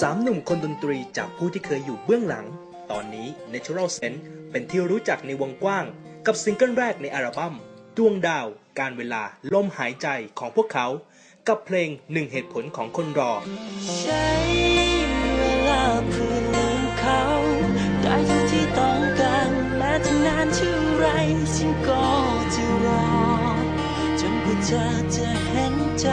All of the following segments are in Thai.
สามหนุ่มคนดนตรีจากผู้ที่เคยอยู่เบื้องหลัง ตอนนี้ Natural Sense เป็นที่รู้จักในวงกว้าง กับซิงเกิลแรกในอัลบั้มดวงดาว การเวลา ลมหายใจของพวกเขา กับเพลงหนึ่งเหตุผลของคนรอ ใช้เวลาเพื่อลืมเขา ได้เท่าที่ต้องการแม้จะนานเท่าไรฉันก็จะรอ จนกว่าเธอจะเห็นใจ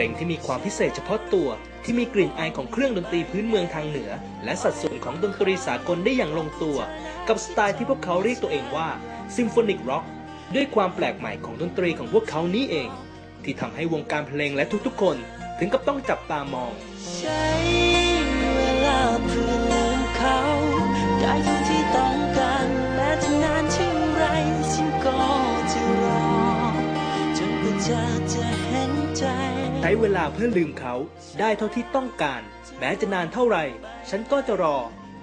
ลงที่มีความพิเศษเฉพาะตัว ที่มีกลิ่นอายของเครื่องดนตรีพื้นเมืองทางเหนือ และสัดส่วนของดนตรีสากลได้อย่างลงตัว กับสไตล์ที่พวกเขาเรียกตัวเองว่าซิมโฟนิกร็อกด้วยความแปลกใหม่ของดนตรีของพวกเขานี้เอง ที่ทำให้วงการเพลงและทุกๆคน ถึงกับต้องจับตามอง ใจใช้เวลาเพื่อลืมเขาได้เท่าที่ต้องการ แม้จะนานเท่าไหร่ ฉันก็จะรอ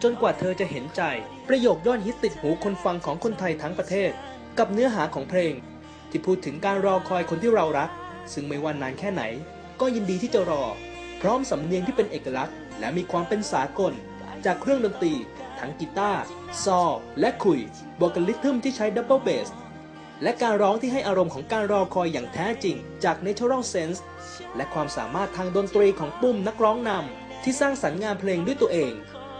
จนกว่าเธอจะเห็นใจ ประโยคยอดฮิตติดหูคนฟังของคนไทยทั้งประเทศ กับเนื้อหาของเพลง ที่พูดถึงการรอคอยคนที่เรารัก ซึ่งไม่ว่านานแค่ไหน ก็ยินดีที่จะรอ พร้อมสำเนียงที่เป็นเอกลักษณ์ และมีความเป็นสากล จากเครื่องดนตรี ทั้งกีตาร์ซอและคุยบวกกับลิทึมที่ใช้ดับเบิลเบส และการร้องที่ให้อารมณ์ของการรอคอยอย่างแท้จริง จาก Natural Sense และความสามารถทางดนตรีของปุ้มนักร้องนำที่สร้างสรรค์งานเพลงด้วยตัวเอง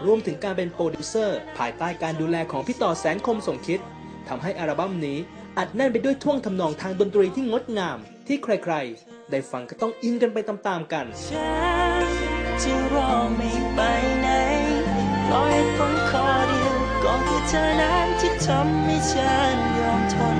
รวมถึงการเป็นโปรดิวเซอร์ ภายใต้การดูแลของพี่ต่อแสนคมสมคิดทำให้อัลบั้มนี้อัดแน่นไปด้วยท่วงทำนองทางดนตรีที่งดงาม ที่ใครๆ ได้ฟังก็ต้องอินกันไปตามๆกันจะรอไม่ไปไหนรอเหตุผลข้อยวก็คือ เธอนั้นที่ทำให้ฉันยอมทน